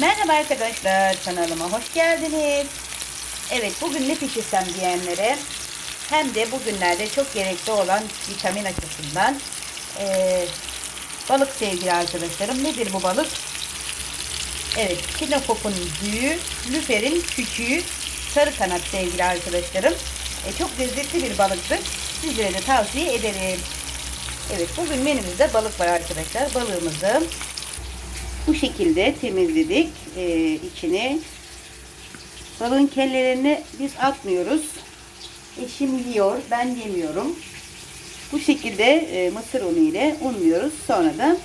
Merhaba arkadaşlar kanalıma hoş geldiniz. Evet bugün ne pişirsem diyenlere hem de bugünlerde çok gerekli olan vitamin açısından eee, balık sevgili arkadaşlarım. Nedir bu balık? Evet kinokopun büyüğü, lüferin küçüğü, sarı kanat sevgili arkadaşlarım. E, çok lezzetli bir balıktır. Sizlere de tavsiye ederim. Evet bugün menümüzde balık var arkadaşlar. Balığımızı bu şekilde temizledik. Ee, içine balığın kellelerini biz atmıyoruz. Eşim yiyor. Ben yemiyorum. Bu şekilde e, mısır unu ile unluyoruz. Sonra da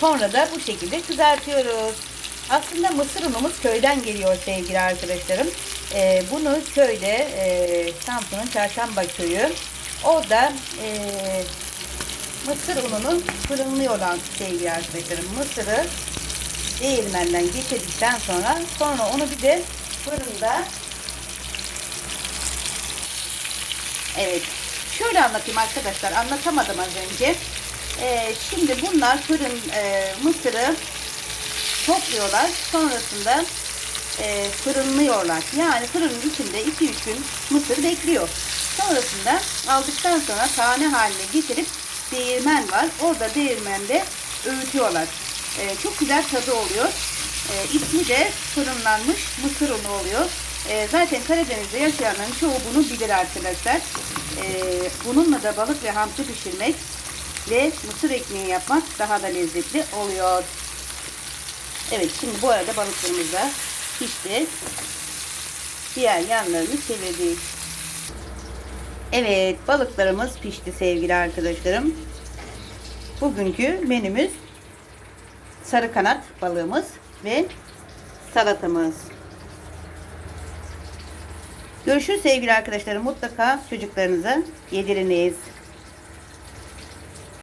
sonra da bu şekilde kızartıyoruz. Aslında mısır unumuz köyden geliyor sevgili arkadaşlarım. Ee, bunu köyde e, Samsun'un Çarşamba köyü orada e, mısır ununu fırınlıyorlar sevgili arkadaşlarım. Mısırı değirmenden geçirdikten sonra sonra onu bir de fırında Evet. Şöyle anlatayım arkadaşlar. Anlatamadım az önce. Ee, şimdi bunlar fırın e, mısırı topluyorlar. Sonrasında e, fırınlıyorlar. Yani fırının içinde 2-3 gün mısır bekliyor. Sonrasında aldıktan sonra tane haline getirip değirmen var. Orada değirmende öğütüyorlar. E, çok güzel tadı oluyor. E, ismi de fırınlanmış mısır unu oluyor. E, zaten Karadeniz'de yaşayanların çoğu bunu bilir arkadaşlar. E, bununla da balık ve hamsi pişirmek ve mısır ekmeği yapmak daha da lezzetli oluyor. Evet şimdi bu arada balıklarımız da pişti. Diğer yanlarını çevirdik. Evet balıklarımız pişti sevgili arkadaşlarım. Bugünkü menümüz sarı kanat balığımız ve salatamız. Görüşürüz sevgili arkadaşlarım. Mutlaka çocuklarınıza yediriniz.